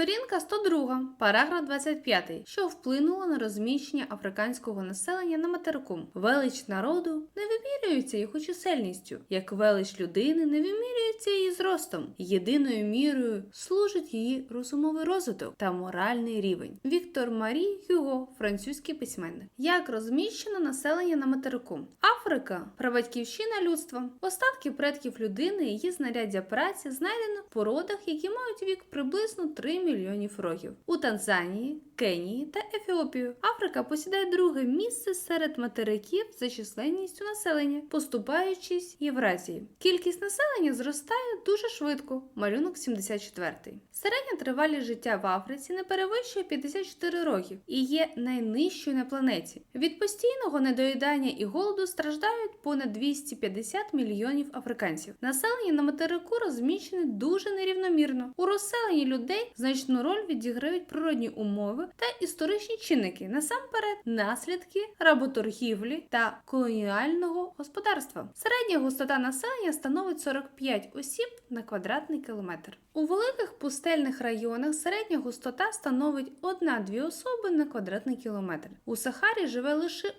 Сторінка 102, параграф 25, що вплинуло на розміщення африканського населення на материку. Велич народу не вимірюється його чисельністю, як велич людини не вимірюється її зростом. Єдиною мірою служить її розумовий розвиток та моральний рівень. Віктор Марі Гюго, французький письменник. Як розміщено населення на материку? Африка прабатьківщина людства. Остатки предків людини її знаряддя праці знайдено в породах, які мають вік приблизно 3 мільйонів років. У Танзанії, Кенії та Ефіопію. Африка посідає друге місце серед материків за численністю населення, поступаючись Євразії. Кількість населення зростає дуже швидко. Малюнок 74. Середня тривалість життя в Африці не перевищує 54 років і є найнижчою на планеті. Від постійного недоїдання і голоду страждають понад 250 мільйонів африканців. Населення на материку розміщене дуже нерівномірно. У розселенні людей значну роль відіграють природні умови та історичні чинники, насамперед наслідки работоргівлі та колоніального господарства. Середня густота населення становить 45 осіб на квадратний кілометр. У великих пустельних районах середня густота становить 1-2 особи на квадратний кілометр. У Сахарі живе лише 1%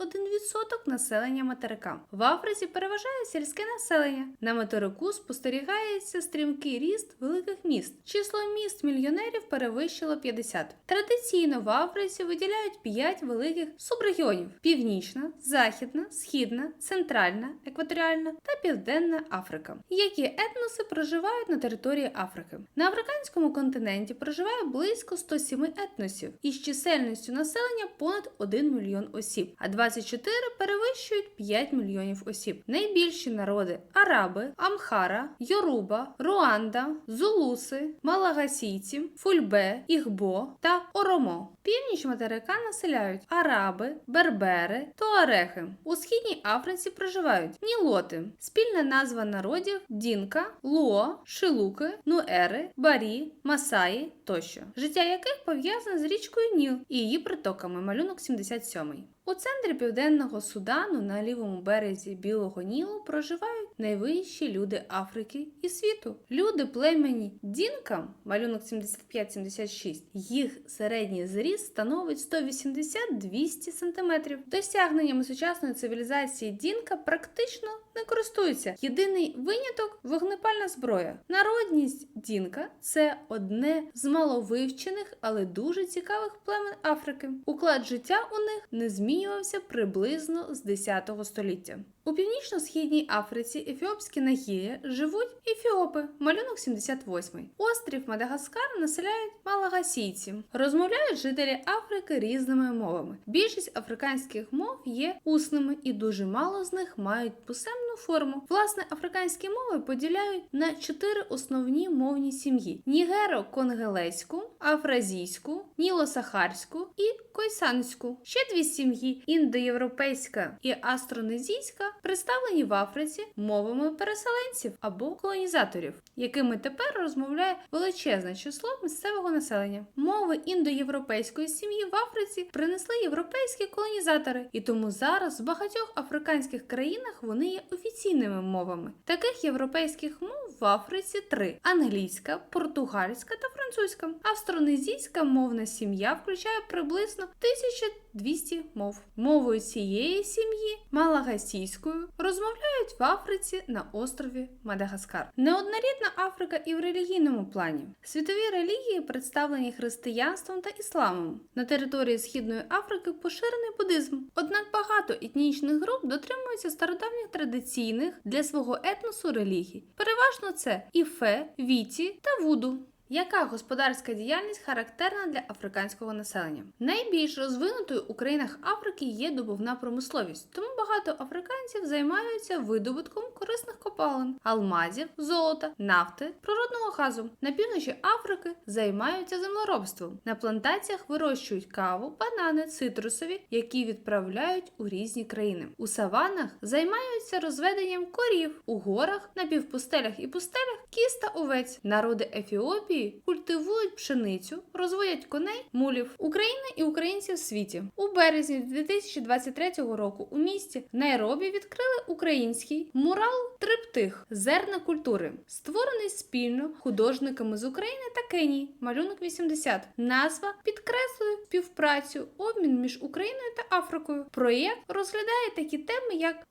населення материка. В Африці переважає сільське населення. На материку спостерігається стрімкий ріст великих міст. Число міст мільйонерів перевищило 50. Традиційно в Африці виділяють 5 великих субрегіонів: Північна, Західна, Східна, Центральна, Екваторіальна та Південна Африка, які етноси проживають на території Африки. На африканському континенті проживає близько 107 етносів із чисельністю населення понад 1 мільйон осіб, а 24 перевищують 5 мільйонів осіб. Найбільші народи араби, Амхара, Йоруба, Руанда, Зулуси, Малагасійці, Фульбе, Ігбо та Оромо. Північ материка населяють араби, бербери, туарехи. У східній Африці проживають нілоти, спільна назва народів Дінка, Луо, Шилуки, Нуери, Барі, Масаї тощо, життя яких пов'язане з річкою Ніл і її притоками. Малюнок 77. У центрі південного Судану на лівому березі Білого Нілу проживають найвищі люди Африки і світу. Люди племені Дінка, малюнок 75-76, їх середній зріст становить 180-200 см. Досягненнями сучасної цивілізації Дінка практично не користуються. Єдиний виняток вогнепальна зброя. Народність Дінка це одне з маловивчених, але дуже цікавих племен Африки. Уклад життя у них не змінювався приблизно з 10 століття. У північно-східній Африці ефіопські нагір'я живуть ефіопи, малюнок 78. Острів Мадагаскар населяють малагасійці. Розмовляють жителі Африки різними мовами. Більшість африканських мов є усними, і дуже мало з них мають писемну форму. Власне, африканські мови поділяють на чотири основні мовні сім'ї: нігеро-конгелеську, афразійську, ніло-сахарську і койсанську. Ще дві сім'ї індоєвропейська і астронезійська представлені в Африці мовами переселенців або колонізаторів, якими тепер розмовляє величезне число місцевого населення. Мови індоєвропейської сім'ї в Африці принесли європейські колонізатори, і тому зараз в багатьох африканських країнах вони є офіційними мовами. Таких європейських мов в Африці три: англійська, португальська та французька. Австронезійська мовна сім'я включає приблизно 1200 мов. Мовою цієї сім'ї малагасійською розмовляють в Африці на острові Мадагаскар. Неоднорідна Африка і в релігійному плані. Світові релігії представлені християнством та ісламом. На території Східної Африки поширений буддизм. Однак багато етнічних груп дотримуються стародавніх традиційних для свого етносу релігій. Переважно це іфе, віті та вуду. Яка господарська діяльність характерна для африканського населення? Найбільш розвинутою у країнах Африки є добувна промисловість, тому багато африканців займаються видобутком корисних копалин, алмазів, золота, нафти, природного газу. На півночі Африки займаються землеробством. На плантаціях вирощують каву, банани, цитрусові, які відправляють у різні країни. У саванах займаються розведенням корів, у горах, на півпустелях і пустелях кіс та овець. Народи Ефіопії культивують пшеницю, розводять коней, мулів, Україна і українців в світі. У березні 2023 року у місті Найробі відкрили український мурал триптих зерна культури, створений спільно художниками з України та Кенії. Малюнок 80. Назва підкреслює співпрацю, обмін між Україною та Африкою. Проєкт розглядає такі теми, як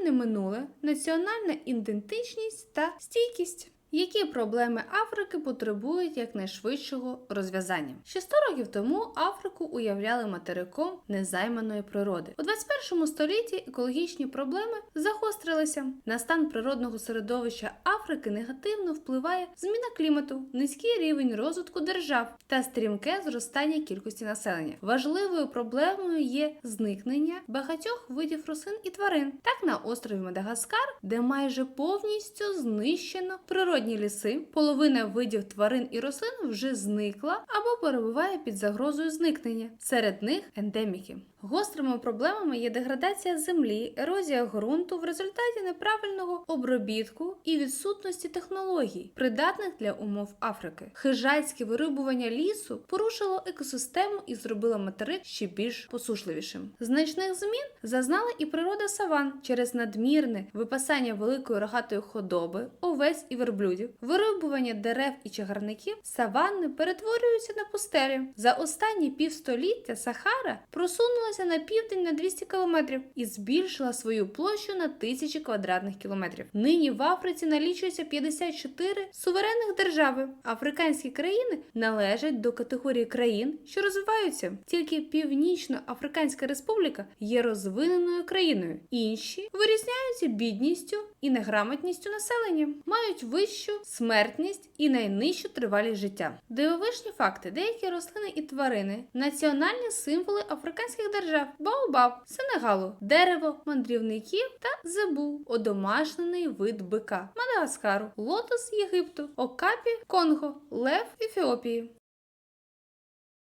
колоніальне минуле, національна ідентичність та стійкість. Які проблеми Африки потребують якнайшвидшого розв'язання? Ще 100 років тому Африку уявляли материком незайманої природи. У 21 столітті екологічні проблеми загострилися. На стан природного середовища Африки негативно впливає зміна клімату, низький рівень розвитку держав та стрімке зростання кількості населення. Важливою проблемою є зникнення багатьох видів рослин і тварин. Так на острові Мадагаскар, де майже повністю знищено природні ліси, половина видів тварин і рослин вже зникла або перебуває під загрозою зникнення. Серед них ендеміки. Гострими проблемами є деградація землі, ерозія ґрунту в результаті неправильного обробітку і відсутності технологій, придатних для умов Африки. Хижацьке вирубування лісу порушило екосистему і зробило материк ще більш посушливішим. Значних змін зазнала і природа саван через надмірне випасання великої рогатої худоби, овець і верблюдів, вирубування дерев і чагарників, саванни перетворюються на пустелі. За останні півстоліття Сахара просунулася на південь на 200 кілометрів і збільшила свою площу на тисячі квадратних кілометрів. Нині в Африці налічується 54 суверенних держави. Африканські країни належать до категорії країн, що розвиваються. Тільки Північно-Африканська Республіка є розвиненою країною. Інші вирізняються бідністю і неграмотністю населення, мають вищу смертність і найнижчу тривалість життя. Дивовижні факти: деякі рослини і тварини, національні символи африканських держав, Баобаб, Сенегалу, дерево мандрівників та зебу, одомашнений вид бика, Мадагаскару, лотос Єгипту, Окапі, Конго, Лев Ефіопії.